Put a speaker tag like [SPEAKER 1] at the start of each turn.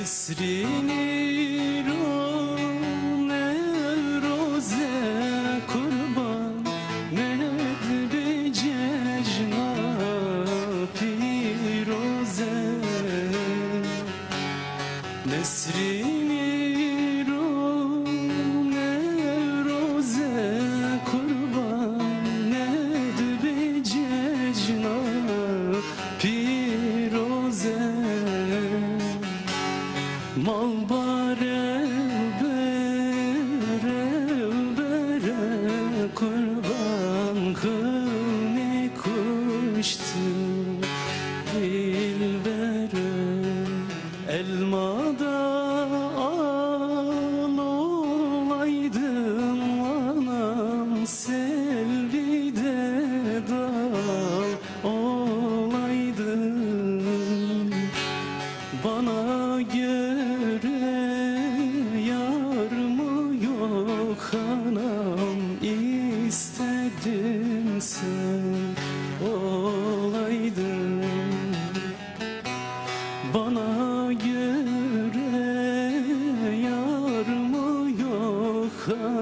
[SPEAKER 1] Nesrini ne roze kurban ne bir cejna piroze Nesrini dilberim Elmada olaydım anam Selvide dal olaydım Bana göre yar mı yok anam istedim sen Woche.